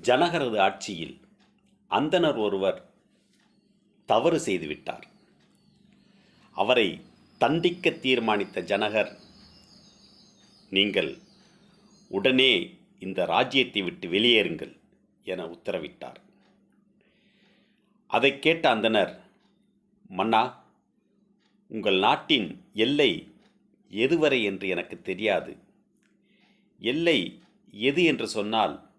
ஜனகரது ஆட்சியில் அந்தணர் ஒருவர் தவறு செய்துவிட்டார். அவரை தண்டிக்க தீர்மானித்த ஜனகர் நீங்கள் உடனே இந்த ராஜ்யத்தை விட்டு வெளியேறுங்கள் என உத்தரவிட்டார். அதைக் கேட்ட அந்தணர் மன்னா உங்கள் நாட்டின் எல்லை எதுவரை என்று எனக்கு தெரியாது. எல்லை எது என்று சொன்னால்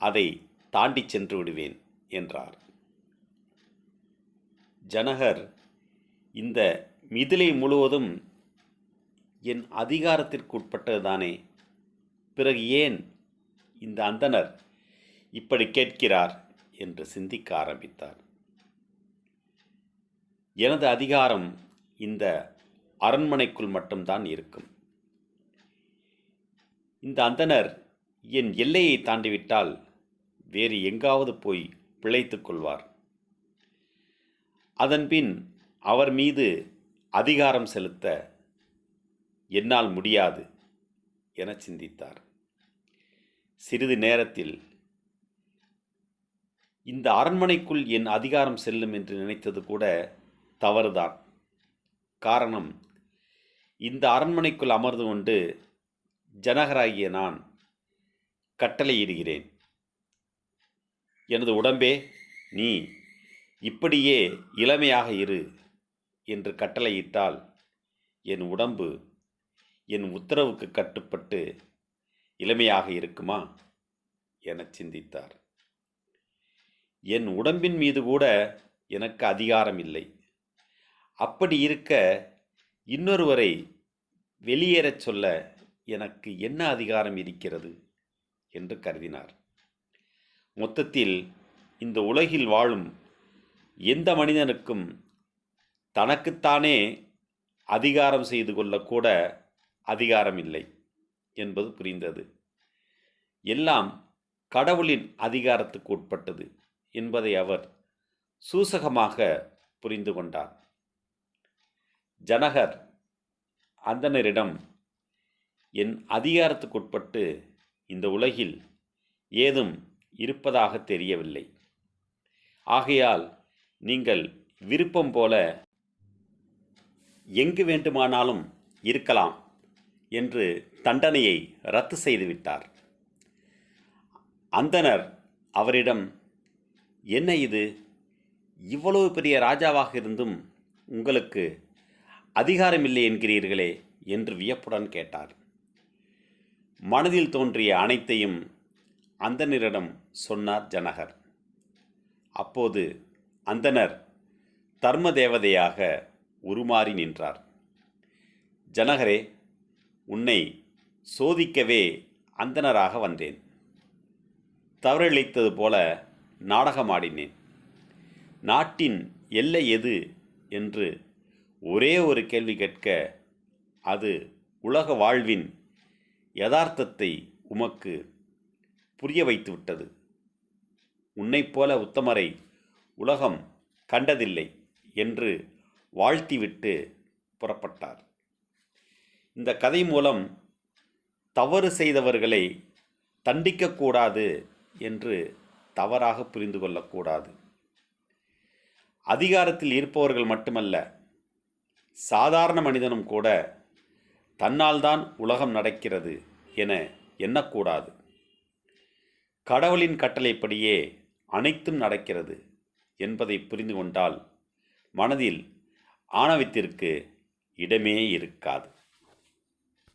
அதை தாண்டி சென்று விடுவேன் என்றார். ஜனகர் இந்த மிதிலை முழுவதும் என் அதிகாரத்திற்கு உட்பட்டதுதானே? பிறகு ஏன் இந்த அந்தணர் இப்படி கேட்கிறார்? என்று சிந்திக்க ஆரம்பித்தார். எனது அதிகாரம் இந்த அரண்மனைக்குள் மட்டும்தான் இருக்கும். இந்த அந்தணர் என் எல்லையை தாண்டிவிட்டால் வேறு எங்காவது போய் பிழைத்து கொள்வார். அதன்பின் அவர் மீது அதிகாரம் செலுத்த என்னால் முடியாது என சிந்தித்தார். சிறிது நேரத்தில் இந்த அரண்மனைக்குள் என் அதிகாரம் செல்லும் என்று நினைத்தது கூட தவறுதான். காரணம் இந்த அரண்மனைக்குள் அமர்ந்து கொண்டு ஜனகராகிய நான் கட்டளையிடுகிறேன். எனது உடம்பே நீ இப்படியே இளமையாக இரு என்று கட்டளையிட்டால் என் உடம்பு என் உத்தரவுக்கு கட்டுப்பட்டு இளமையாக இருக்குமா? என சிந்தித்தார். என் உடம்பின் மீது கூட எனக்கு அதிகாரம் இல்லை அப்படி இருக்க இன்னொருவரை வெளியேறச் சொல்ல எனக்கு என்ன அதிகாரம் இருக்கிறது? என்று கருதினார். மொத்தத்தில் இந்த உலகில் வாழும் எந்த மனிதனுக்கும் தனக்குத்தானே அதிகாரம் செய்து கொள்ளக்கூட அதிகாரம் இல்லை என்பது புரிந்தது. எல்லாம் கடவுளின் அதிகாரத்துக்கு உட்பட்டது என்பதை அவர் சூசகமாக புரிந்து கொண்டார். ஜனகர் அந்தனரிடம் என் அதிகாரத்துக்குட்பட்டு இந்த உலகில் ஏதும் இருப்பதாக தெரியவில்லை. ஆகையால் நீங்கள் விருப்பம் போல எங்கு வேண்டுமானாலும் இருக்கலாம் என்று தண்டனையை ரத்து செய்துவிட்டார். அந்தனர் அவரிடம் என்ன இது? இவ்வளவு பெரிய ராஜாவாக இருந்தும் உங்களுக்கு அதிகாரமில்லை என்கிறீர்களே என்று வியப்புடன் கேட்டார். மனதில் தோன்றிய அனைத்தையும் அந்தனரிடம் சொன்னார் ஜனகர். அப்போது அந்தனர் தர்ம தேவதையாக உருமாறி நின்றார். ஜனகரே உன்னை சோதிக்கவே அந்தனராக வந்தேன். தவறிழைத்தது போல நாடகமாடினேன். நாட்டின் எல்லை எது என்று ஒரே ஒரு கேள்வி கேட்க அது உலக வாழ்வின் யதார்த்தத்தை உமக்கு புரிய வைத்துவிட்டது உன்னைப் போல உத்தமரை உலகம் கண்டதில்லை என்று வாழ்த்திவிட்டு புறப்பட்டார். இந்த கதை மூலம் தவறு செய்தவர்களை தண்டிக்கக்கூடாது என்று தவறாக புரிந்து கொள்ளக்கூடாது. அதிகாரத்தில் இருப்பவர்கள் மட்டுமல்ல சாதாரண மனிதனும் கூட தன்னால்தான் உலகம் நடக்கிறது என எண்ணக்கூடாது. கடவுளின் கட்டளைப்படியே அனைத்தும் நடக்கிறது என்பதை புரிந்து கொண்டால் மனதில் ஆணவத்திற்கு இடமே இருக்காது.